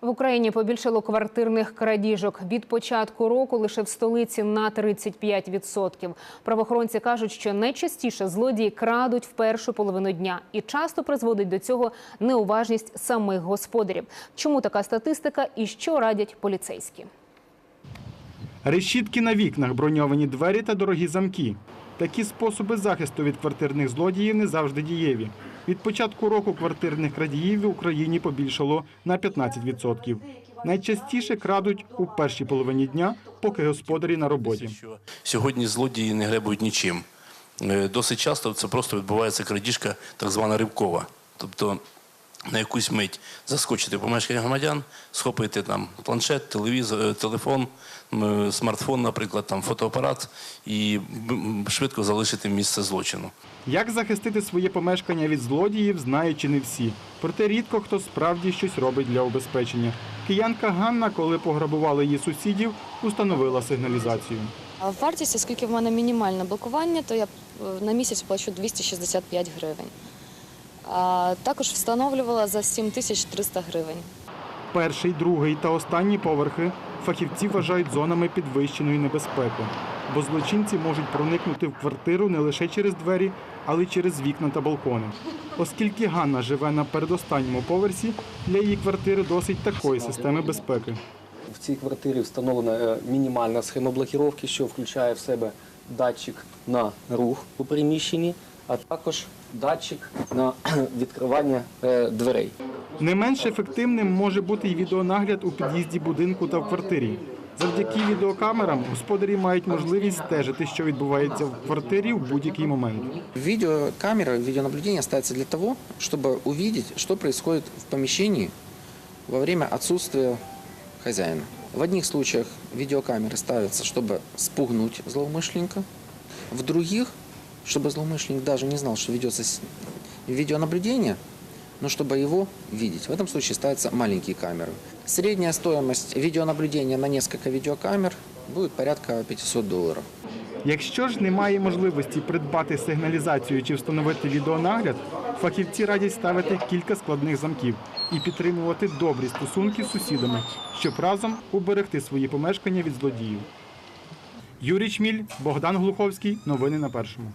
В Україні побільшало квартирних крадіжок. Від початку року лише в столиці на 35%. Правоохоронці кажуть, що найчастіше злодії крадуть в першу половину дня і часто призводить до цього неуважність самих господарів. Чому така статистика і що радять поліцейські? Решітки на вікнах, броньовані двері та дорогі замки. Такі способи захисту від квартирних злодіїв не завжди дієві. Від початку року квартирних крадіїв в Україні побільшало на 15%. Найчастіше крадуть у першій половині дня, поки господарі на роботі. сьогодні злодії не гребують нічим. Е, Досить часто це просто відбувається крадіжка так звана рибкова. Тобто на якусь мить заскочити в помешкання громадян, схопити там планшет, телевізор, е, телефон, смартфон, наприклад, там фотоапарат і швидко залишити місце злочину. Як захистити своє помешкання від злодіїв, знають чи не всі. Проте рідко хто справді щось робить для убезпечення. Киянка Ганна, коли пограбували її сусідів, установила сигналізацію. А вартість, оскільки в мене мінімальне блокування, то я е, на місяць плачу 265 гривень. А також встановлювала за 7300 гривень. Перший, другий та останній поверхи фахівці вважають зонами підвищеної небезпеки, бо злочинці можуть проникнути в квартиру не лише через двері, але й через вікна та балкони. Оскільки Ганна живе на передостанньому поверсі, для її квартири досить такої системи безпеки. В цій квартирі встановлена е, мінімальна схема блокіровки, що включає в себе датчик на рух у приміщенні, а також датчик на відкривання е, дверей. Не менш ефективним може бути й відеонагляд у під'їзді будинку та в квартирі. Завдяки відеокамерам господарі мають можливість стежити, що відбувається в квартирі в будь-який момент. Видеокамера, видеонаблюдение ставится для того, чтобы увидеть, что происходит в помещении во время отсутствия хозяина. В одних случаях видеокамеры ставятся, чтобы спугнуть злоумышленника. В других, чтобы злоумышленник даже не знал, что ведется с- видеонаблюдение, но чтобы его видеть. В этом случае ставятся маленькие камеры. Средняя стоимость видеонаблюдения на несколько видеокамер будет порядка 500 долларов. Якщо ж немає можливості придбати сигналізацію чи встановити відеонагляд, фахівці радять ставити кілька складних замків і підтримувати добрі стосунки з сусідами, щоб разом уберегти свої помешкання від злодіїв. Юрій Чміль, Богдан Глуховський. Новини на першому.